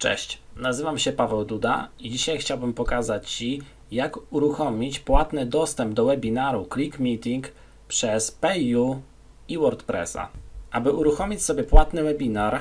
Cześć, nazywam się Paweł Duda i dzisiaj chciałbym pokazać Ci, jak uruchomić płatny dostęp do webinaru Click Meeting przez PayU i WordPressa. Aby uruchomić sobie płatny webinar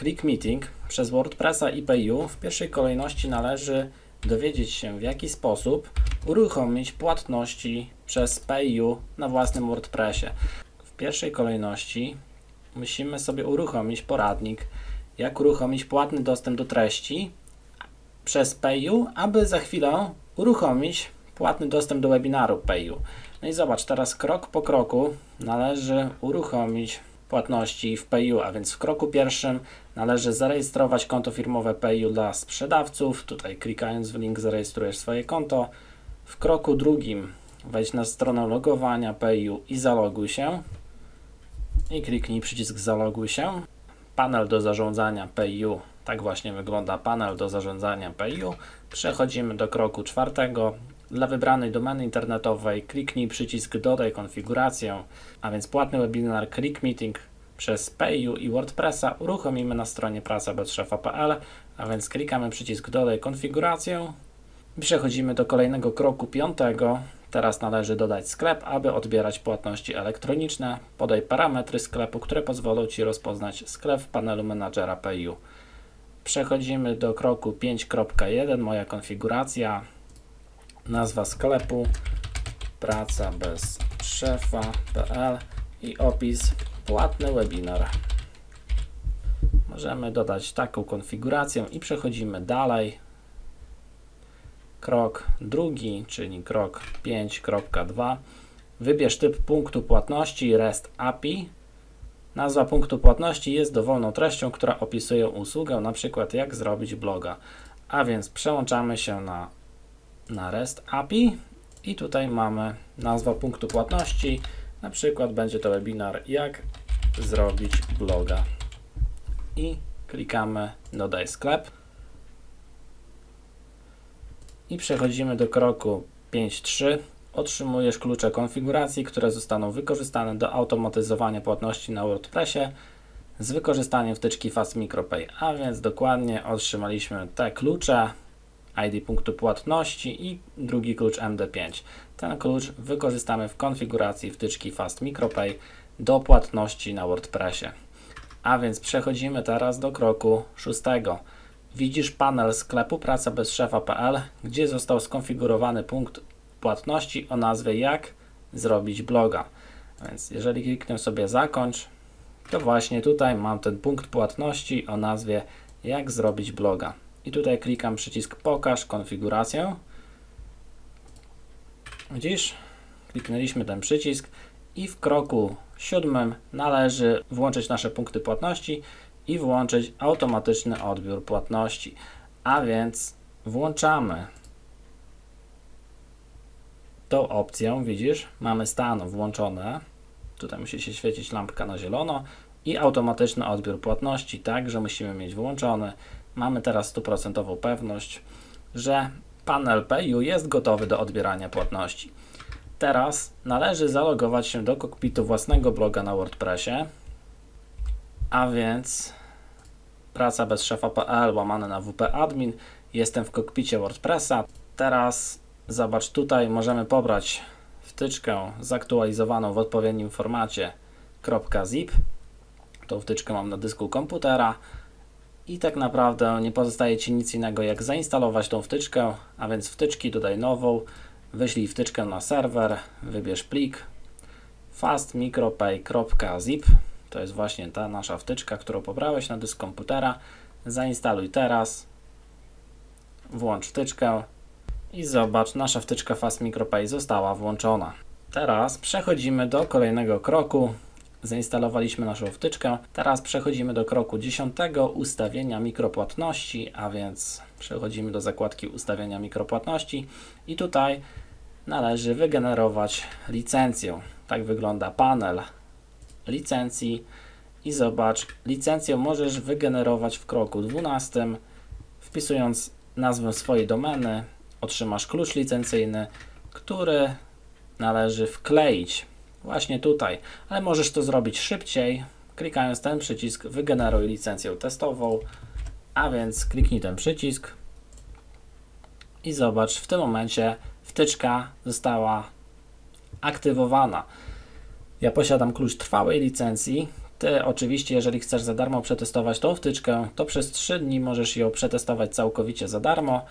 Click Meeting przez WordPressa i PayU, w pierwszej kolejności należy dowiedzieć się, w jaki sposób uruchomić płatności przez PayU na własnym WordPressie. W pierwszej kolejności musimy sobie uruchomić poradnik, jak uruchomić płatny dostęp do treści przez PayU, aby za chwilę uruchomić płatny dostęp do webinaru PayU. No i zobacz, teraz krok po kroku należy uruchomić płatności w PayU, a więc w kroku pierwszym należy zarejestrować konto firmowe PayU dla sprzedawców. Tutaj klikając w link zarejestrujesz swoje konto. W kroku drugim wejdź na stronę logowania PayU i zaloguj się. I kliknij przycisk zaloguj się. Panel do zarządzania PayU. Tak właśnie wygląda panel do zarządzania PayU. Przechodzimy do kroku czwartego. Dla wybranej domeny internetowej kliknij przycisk dodaj konfigurację, a więc płatny webinar Click Meeting przez PayU i WordPressa uruchomimy na stronie pracabezszefa.pl, a więc klikamy przycisk dodaj konfigurację przechodzimy do kolejnego kroku piątego. Teraz należy dodać sklep, aby odbierać płatności elektroniczne. Podaj parametry sklepu, które pozwolą Ci rozpoznać sklep w panelu menadżera PayU. Przechodzimy do kroku 5.1, moja konfiguracja, nazwa sklepu, praca bez szefa.pl i opis płatny webinar. Możemy dodać taką konfigurację i przechodzimy dalej. Krok drugi, czyli krok 5.2. Wybierz typ punktu płatności REST API. Nazwa punktu płatności jest dowolną treścią, która opisuje usługę, na przykład jak zrobić bloga. A więc przełączamy się na, na REST API i tutaj mamy nazwa punktu płatności. Na przykład będzie to webinar jak zrobić bloga. I klikamy dodaj sklep. I przechodzimy do kroku 5.3. Otrzymujesz klucze konfiguracji, które zostaną wykorzystane do automatyzowania płatności na WordPressie z wykorzystaniem wtyczki Fast MicroPay. A więc dokładnie otrzymaliśmy te klucze, ID punktu płatności i drugi klucz MD5. Ten klucz wykorzystamy w konfiguracji wtyczki Fast MicroPay do płatności na WordPressie. A więc przechodzimy teraz do kroku szóstego. Widzisz panel sklepu praca bez szefa.pl, gdzie został skonfigurowany punkt płatności o nazwie jak zrobić bloga. Więc jeżeli kliknę sobie zakończ, to właśnie tutaj mam ten punkt płatności o nazwie jak zrobić bloga. I tutaj klikam przycisk pokaż konfigurację. Widzisz? Kliknęliśmy ten przycisk i w kroku siódmym należy włączyć nasze punkty płatności i włączyć automatyczny odbiór płatności. A więc włączamy tą opcję, widzisz, mamy stan włączone. Tutaj musi się świecić lampka na zielono i automatyczny odbiór płatności, także musimy mieć włączony. Mamy teraz stuprocentową pewność, że panel PayU jest gotowy do odbierania płatności. Teraz należy zalogować się do kokpitu własnego bloga na WordPressie, a więc praca bez szefa.pl łamane na WP admin. Jestem w kokpicie WordPressa. Teraz zobacz tutaj możemy pobrać wtyczkę zaktualizowaną w odpowiednim formacie .zip. Tą wtyczkę mam na dysku komputera. I tak naprawdę nie pozostaje Ci nic innego jak zainstalować tą wtyczkę, a więc wtyczki dodaj nową, wyślij wtyczkę na serwer, wybierz plik. Fastmicropay.zip to jest właśnie ta nasza wtyczka, którą pobrałeś na dysk komputera. Zainstaluj teraz, włącz wtyczkę i zobacz, nasza wtyczka Fast MicroPay została włączona. Teraz przechodzimy do kolejnego kroku. Zainstalowaliśmy naszą wtyczkę. Teraz przechodzimy do kroku 10 ustawienia mikropłatności, a więc przechodzimy do zakładki ustawienia mikropłatności i tutaj należy wygenerować licencję. Tak wygląda panel licencji i zobacz, licencję możesz wygenerować w kroku 12, wpisując nazwę swojej domeny, otrzymasz klucz licencyjny, który należy wkleić właśnie tutaj, ale możesz to zrobić szybciej, klikając ten przycisk wygeneruj licencję testową A więc kliknij ten przycisk i zobacz, w tym momencie wtyczka została aktywowana. Ja posiadam klucz trwałej licencji. Ty oczywiście, jeżeli chcesz za darmo przetestować tą wtyczkę, to przez 3 dni możesz ją przetestować całkowicie za darmo,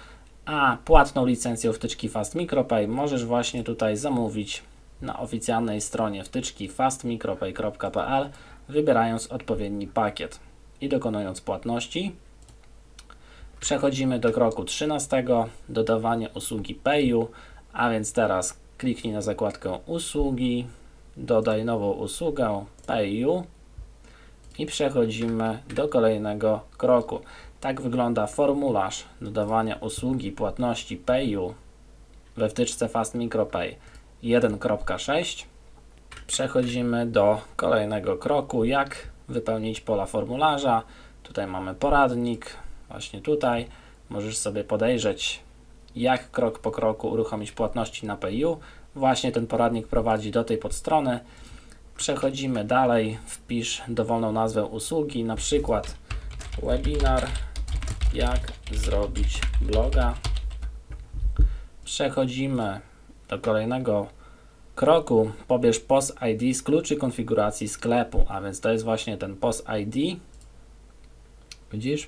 a płatną licencję wtyczki Fast Micropay możesz właśnie tutaj zamówić na oficjalnej stronie wtyczki fastmicropay.pl wybierając odpowiedni pakiet i dokonując płatności. Przechodzimy do kroku 13, dodawanie usługi Payu, a więc teraz kliknij na zakładkę usługi, dodaj nową usługę Payu i przechodzimy do kolejnego kroku. Tak wygląda formularz dodawania usługi płatności Payu we wtyczce Fast Micropay 1.6. Przechodzimy do kolejnego kroku, jak wypełnić pola formularza. Tutaj mamy poradnik, właśnie tutaj. Możesz sobie podejrzeć, jak krok po kroku uruchomić płatności na PayU. Właśnie ten poradnik prowadzi do tej podstrony. Przechodzimy dalej, wpisz dowolną nazwę usługi, na przykład webinar, jak zrobić bloga. Przechodzimy do kolejnego kroku. Pobierz POS ID z kluczy konfiguracji sklepu, a więc to jest właśnie ten POS ID. Widzisz?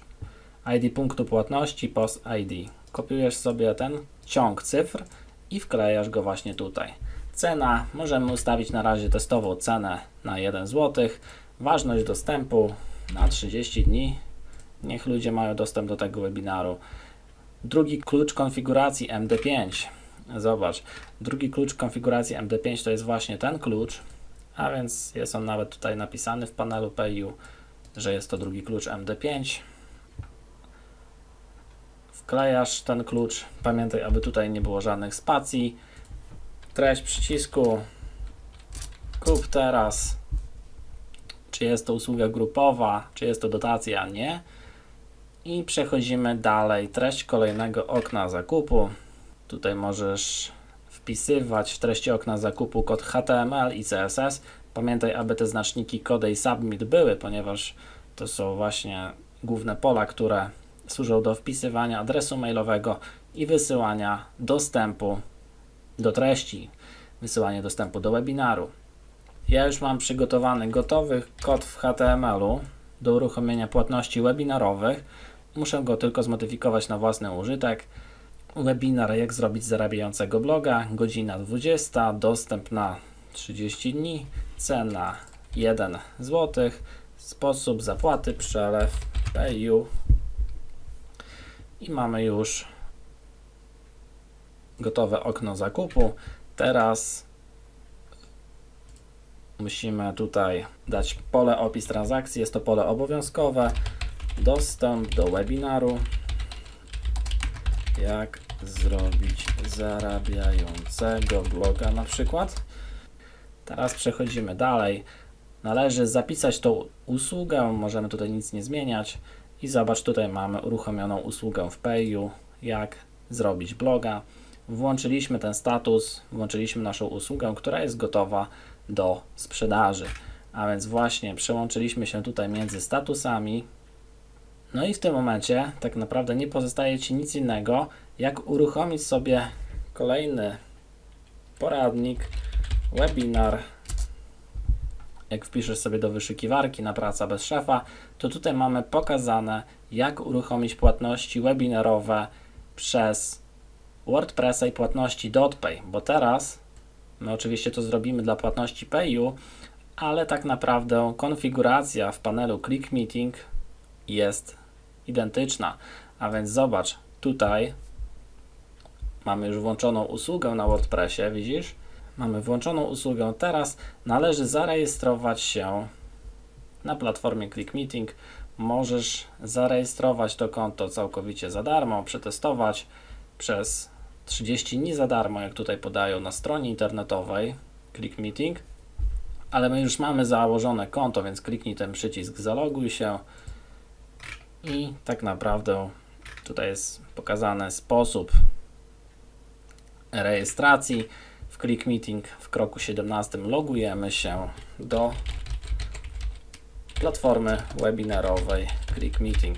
ID punktu płatności, POS ID. Kopiujesz sobie ten ciąg cyfr i wklejasz go właśnie tutaj. Cena, możemy ustawić na razie testową cenę na 1 zł. Ważność dostępu na 30 dni. Niech ludzie mają dostęp do tego webinaru. Drugi klucz konfiguracji MD5. Zobacz, drugi klucz konfiguracji MD5 to jest właśnie ten klucz, a więc jest on nawet tutaj napisany w panelu PU, że jest to drugi klucz MD5. Wklejasz ten klucz, pamiętaj, aby tutaj nie było żadnych spacji. Treść przycisku kup teraz. Czy jest to usługa grupowa, czy jest to dotacja, nie. I przechodzimy dalej. Treść kolejnego okna zakupu. Tutaj możesz wpisywać w treści okna zakupu kod HTML i CSS. Pamiętaj, aby te znaczniki kody i submit były, ponieważ to są właśnie główne pola, które służą do wpisywania adresu mailowego i wysyłania dostępu do treści, wysyłanie dostępu do webinaru. Ja już mam przygotowany gotowy kod w HTML-u do uruchomienia płatności webinarowych. Muszę go tylko zmodyfikować na własny użytek. Webinar jak zrobić zarabiającego bloga, godzina 20, dostęp na 30 dni, cena 1 zł, sposób zapłaty, przelew, PayU i mamy już gotowe okno zakupu. Teraz musimy tutaj dać pole opis transakcji, jest to pole obowiązkowe, dostęp do webinaru, jak zrobić zarabiającego bloga na przykład. Teraz przechodzimy dalej. Należy zapisać tą usługę, możemy tutaj nic nie zmieniać i zobacz, tutaj mamy uruchomioną usługę w Payu, jak zrobić bloga. Włączyliśmy ten status, włączyliśmy naszą usługę, która jest gotowa do sprzedaży. A więc właśnie przełączyliśmy się tutaj między statusami. No i w tym momencie tak naprawdę nie pozostaje Ci nic innego, jak uruchomić sobie kolejny poradnik, webinar. Jak wpiszesz sobie do wyszukiwarki na praca bez szefa, to tutaj mamy pokazane, jak uruchomić płatności webinarowe przez WordPressa i płatności DotPay, bo teraz my oczywiście to zrobimy dla płatności Payu, ale tak naprawdę konfiguracja w panelu Click Meeting jest identyczna. A więc zobacz, tutaj mamy już włączoną usługę na WordPressie, widzisz? Mamy włączoną usługę. Teraz należy zarejestrować się na platformie Click Meeting. Możesz zarejestrować to konto całkowicie za darmo, przetestować przez 30 dni za darmo, jak tutaj podają na stronie internetowej Click Meeting. Ale my już mamy założone konto, więc kliknij ten przycisk zaloguj się i tak naprawdę tutaj jest pokazany sposób rejestracji. W Click Meeting w kroku 17 logujemy się do platformy webinarowej Click Meeting.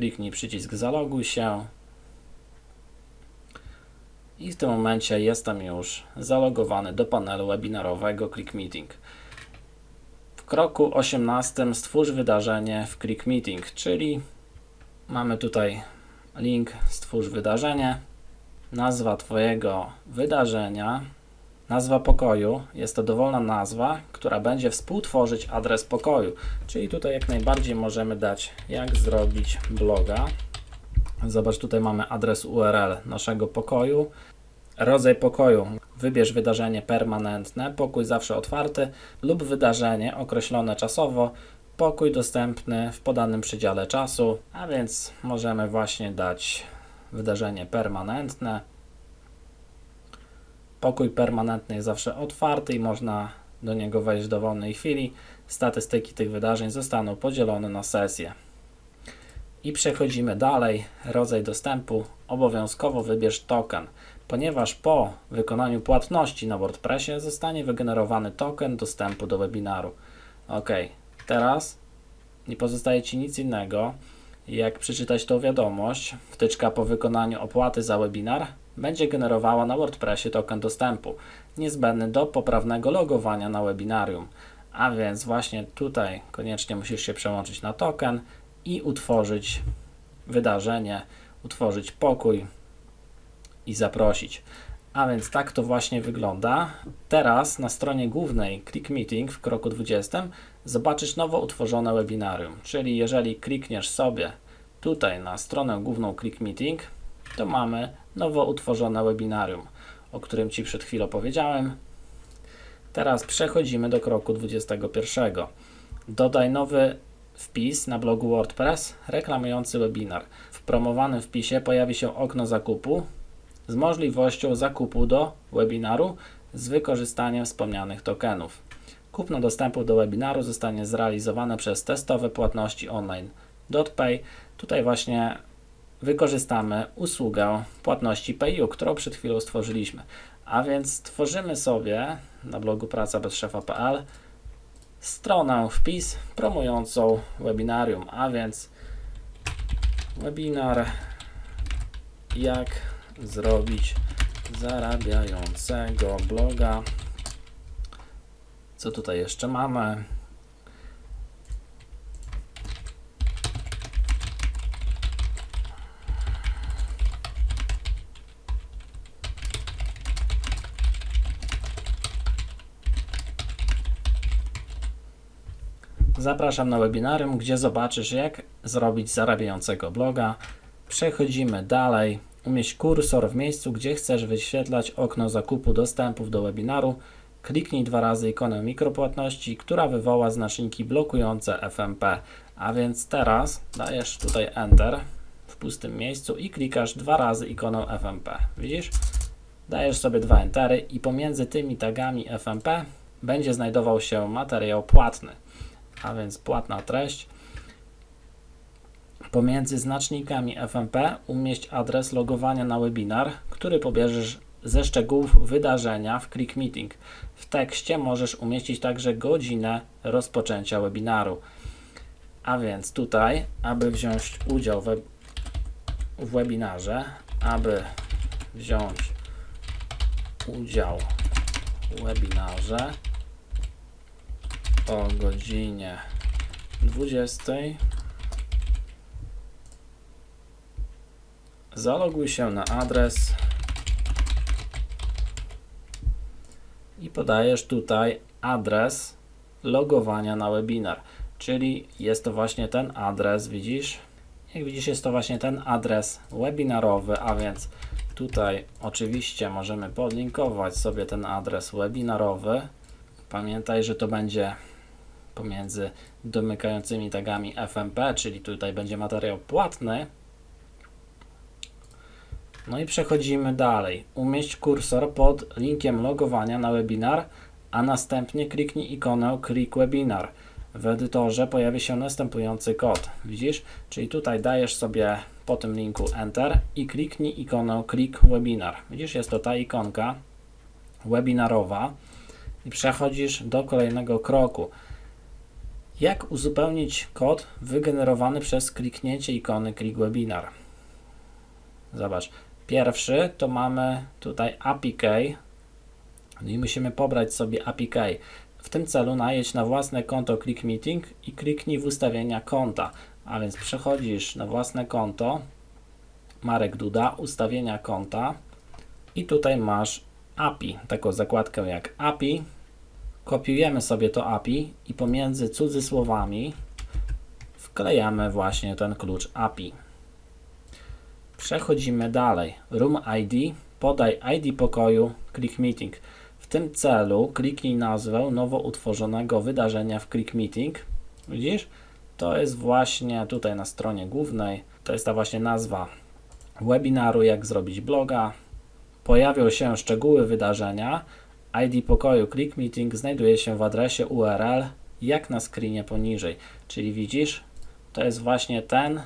kliknij przycisk zaloguj się i w tym momencie jestem już zalogowany do panelu webinarowego Click Meeting. W kroku 18 stwórz wydarzenie w Click Meeting, czyli mamy tutaj link stwórz wydarzenie, nazwa Twojego wydarzenia, nazwa pokoju. Jest to dowolna nazwa, która będzie współtworzyć adres pokoju, czyli tutaj jak najbardziej możemy dać jak zrobić bloga. Zobacz, tutaj mamy adres URL naszego pokoju. Rodzaj pokoju. Wybierz wydarzenie permanentne, pokój zawsze otwarty lub wydarzenie określone czasowo, pokój dostępny w podanym przedziale czasu, a więc możemy właśnie dać wydarzenie permanentne. Pokój permanentny jest zawsze otwarty i można do niego wejść w dowolnej chwili. Statystyki tych wydarzeń zostaną podzielone na sesje. I przechodzimy dalej. Rodzaj dostępu. Obowiązkowo wybierz token, ponieważ po wykonaniu płatności na WordPressie zostanie wygenerowany token dostępu do webinaru. Ok, teraz nie pozostaje Ci nic innego, jak przeczytać tą wiadomość. Wtyczka po wykonaniu opłaty za webinar będzie generowała na WordPressie token dostępu, niezbędny do poprawnego logowania na webinarium. A więc właśnie tutaj koniecznie musisz się przełączyć na token i utworzyć wydarzenie, utworzyć pokój i zaprosić. A więc tak to właśnie wygląda. Teraz na stronie głównej Click Meeting w kroku 20 zobaczysz nowo utworzone webinarium. Czyli jeżeli klikniesz sobie tutaj na stronę główną Click Meeting, to mamy nowo utworzone webinarium, o którym Ci przed chwilą powiedziałem. Teraz przechodzimy do kroku 21. Dodaj nowy wpis na blogu WordPress reklamujący webinar. W promowanym wpisie pojawi się okno zakupu z możliwością zakupu do webinaru z wykorzystaniem wspomnianych tokenów. Kupno dostępu do webinaru zostanie zrealizowane przez testowe płatności online. .pay. Tutaj właśnie wykorzystamy usługę płatności PayU, którą przed chwilą stworzyliśmy. A więc tworzymy sobie na blogu pracabezszefa.pl stronę wpis promującą webinarium, a więc webinar jak zrobić zarabiającego bloga. Co tutaj jeszcze mamy? Zapraszam na webinarium, gdzie zobaczysz, jak zrobić zarabiającego bloga. Przechodzimy dalej. Umieść kursor w miejscu, gdzie chcesz wyświetlać okno zakupu dostępów do webinaru. Kliknij dwa razy ikonę mikropłatności, która wywoła znaczniki blokujące FMP. A więc teraz dajesz tutaj Enter w pustym miejscu i klikasz dwa razy ikonę FMP. Widzisz? Dajesz sobie dwa Entery i pomiędzy tymi tagami FMP będzie znajdował się materiał płatny a więc płatna treść. Pomiędzy znacznikami FMP umieść adres logowania na webinar, który pobierzesz ze szczegółów wydarzenia w Click Meeting. W tekście możesz umieścić także godzinę rozpoczęcia webinaru. A więc tutaj, aby wziąć udział we, w webinarze, aby wziąć udział w webinarze, o godzinie 20. Zaloguj się na adres i podajesz tutaj adres logowania na webinar. Czyli jest to właśnie ten adres, widzisz? Jak widzisz, jest to właśnie ten adres webinarowy, a więc tutaj oczywiście możemy podlinkować sobie ten adres webinarowy. Pamiętaj, że to będzie pomiędzy domykającymi tagami FMP, czyli tutaj będzie materiał płatny. No i przechodzimy dalej. Umieść kursor pod linkiem logowania na webinar, a następnie kliknij ikonę Click Webinar. W edytorze pojawi się następujący kod. Widzisz? Czyli tutaj dajesz sobie po tym linku Enter i kliknij ikonę Click Webinar. Widzisz, jest to ta ikonka webinarowa i przechodzisz do kolejnego kroku. Jak uzupełnić kod wygenerowany przez kliknięcie ikony Click Webinar? Zobacz, pierwszy to mamy tutaj API key no i musimy pobrać sobie API key. W tym celu najedź na własne konto Click Meeting i kliknij w ustawienia konta. A więc przechodzisz na własne konto, Marek Duda, ustawienia konta i tutaj masz API, taką zakładkę jak API. Kopiujemy sobie to API i pomiędzy cudzysłowami wklejamy właśnie ten klucz API. Przechodzimy dalej. Room ID, podaj ID pokoju, Click Meeting. W tym celu kliknij nazwę nowo utworzonego wydarzenia w Click Meeting. Widzisz? To jest właśnie tutaj na stronie głównej. To jest ta właśnie nazwa webinaru, jak zrobić bloga. Pojawią się szczegóły wydarzenia. ID pokoju Click Meeting znajduje się w adresie URL, jak na screenie poniżej. Czyli widzisz, to jest właśnie ten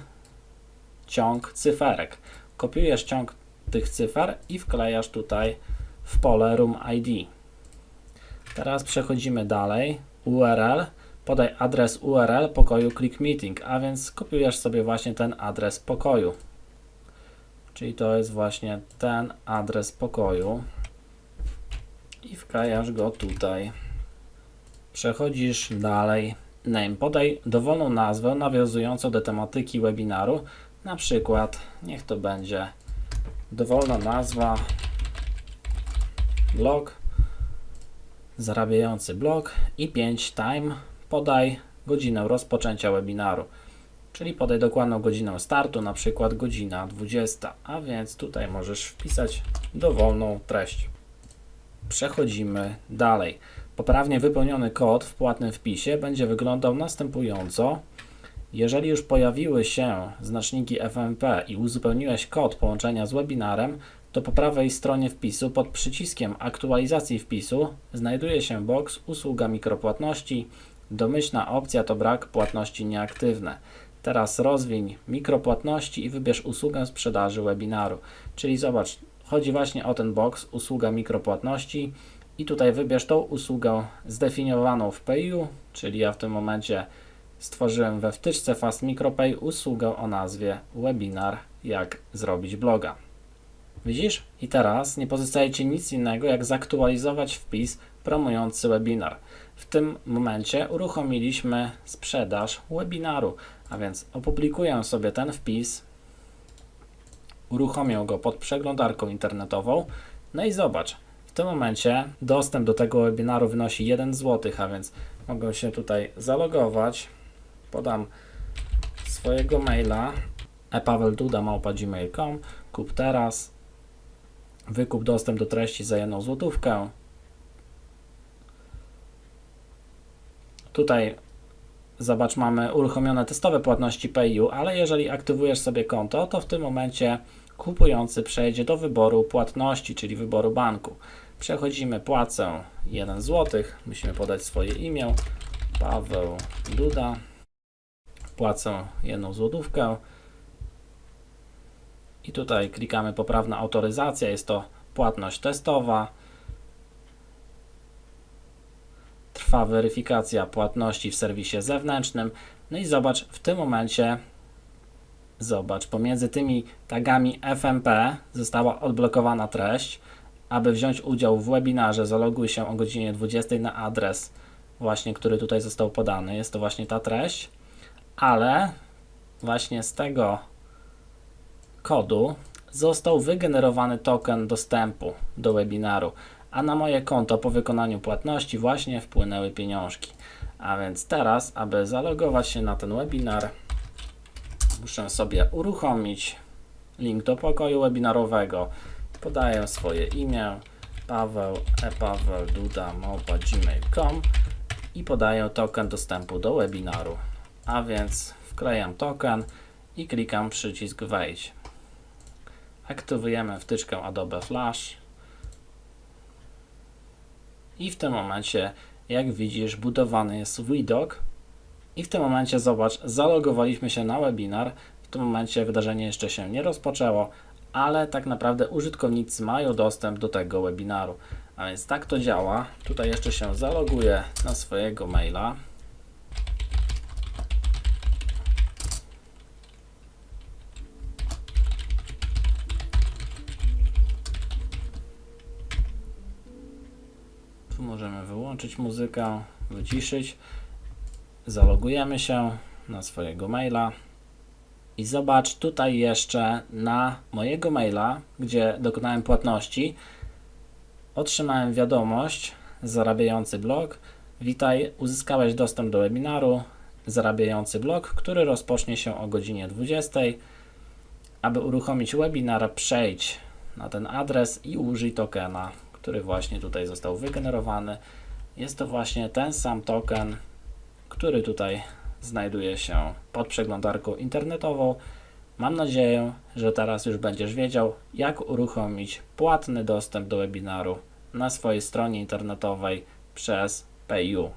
ciąg cyferek. Kopiujesz ciąg tych cyfer i wklejasz tutaj w pole Room ID. Teraz przechodzimy dalej. URL. Podaj adres URL pokoju Click Meeting, a więc kopiujesz sobie właśnie ten adres pokoju. Czyli to jest właśnie ten adres pokoju i wklejasz go tutaj. Przechodzisz dalej. Name. Podaj dowolną nazwę nawiązującą do tematyki webinaru. Na przykład, niech to będzie dowolna nazwa blog, zarabiający blog i 5 time. Podaj godzinę rozpoczęcia webinaru. Czyli podaj dokładną godzinę startu, na przykład godzina 20, a więc tutaj możesz wpisać dowolną treść. Przechodzimy dalej. Poprawnie wypełniony kod w płatnym wpisie będzie wyglądał następująco. Jeżeli już pojawiły się znaczniki FMP i uzupełniłeś kod połączenia z webinarem, to po prawej stronie wpisu pod przyciskiem aktualizacji wpisu znajduje się box usługa mikropłatności. Domyślna opcja to brak płatności nieaktywne. Teraz rozwiń mikropłatności i wybierz usługę sprzedaży webinaru. Czyli zobacz, chodzi właśnie o ten box usługa mikropłatności i tutaj wybierz tą usługę zdefiniowaną w PayU, czyli ja w tym momencie stworzyłem we wtyczce Fast MicroPay usługę o nazwie webinar jak zrobić bloga. Widzisz? I teraz nie pozostaje Ci nic innego jak zaktualizować wpis promujący webinar. W tym momencie uruchomiliśmy sprzedaż webinaru, a więc opublikuję sobie ten wpis, uruchomię go pod przeglądarką internetową, no i zobacz, w tym momencie dostęp do tego webinaru wynosi 1 zł, a więc mogę się tutaj zalogować, podam swojego maila epawelduda.gmail.com kup teraz, wykup dostęp do treści za jedną złotówkę. Tutaj zobacz, mamy uruchomione testowe płatności PayU, ale jeżeli aktywujesz sobie konto, to w tym momencie kupujący przejdzie do wyboru płatności, czyli wyboru banku. Przechodzimy płacę 1 zł, musimy podać swoje imię, Paweł Duda, płacę 1 złotówkę i tutaj klikamy poprawna autoryzacja, jest to płatność testowa. Trwa weryfikacja płatności w serwisie zewnętrznym. No i zobacz, w tym momencie zobacz, pomiędzy tymi tagami FMP została odblokowana treść. Aby wziąć udział w webinarze, zaloguj się o godzinie 20 na adres właśnie, który tutaj został podany. Jest to właśnie ta treść, ale właśnie z tego kodu został wygenerowany token dostępu do webinaru, a na moje konto po wykonaniu płatności właśnie wpłynęły pieniążki. A więc teraz, aby zalogować się na ten webinar, muszę sobie uruchomić link do pokoju webinarowego. Podaję swoje imię paweł epawelduda.gmail.com i podaję token dostępu do webinaru. A więc wklejam token i klikam przycisk wejdź. Aktywujemy wtyczkę Adobe Flash. I w tym momencie, jak widzisz, budowany jest widok. I w tym momencie, zobacz, zalogowaliśmy się na webinar. W tym momencie wydarzenie jeszcze się nie rozpoczęło, ale tak naprawdę użytkownicy mają dostęp do tego webinaru. A więc tak to działa. Tutaj jeszcze się zaloguję na swojego maila. Wyłączyć muzykę, wyciszyć. Zalogujemy się na swojego maila. I zobacz tutaj jeszcze na mojego maila, gdzie dokonałem płatności, otrzymałem wiadomość zarabiający blog. Witaj, uzyskałeś dostęp do webinaru zarabiający blog, który rozpocznie się o godzinie 20. Aby uruchomić webinar, przejdź na ten adres i użyj tokena, który właśnie tutaj został wygenerowany. Jest to właśnie ten sam token, który tutaj znajduje się pod przeglądarką internetową. Mam nadzieję, że teraz już będziesz wiedział, jak uruchomić płatny dostęp do webinaru na swojej stronie internetowej przez PayU.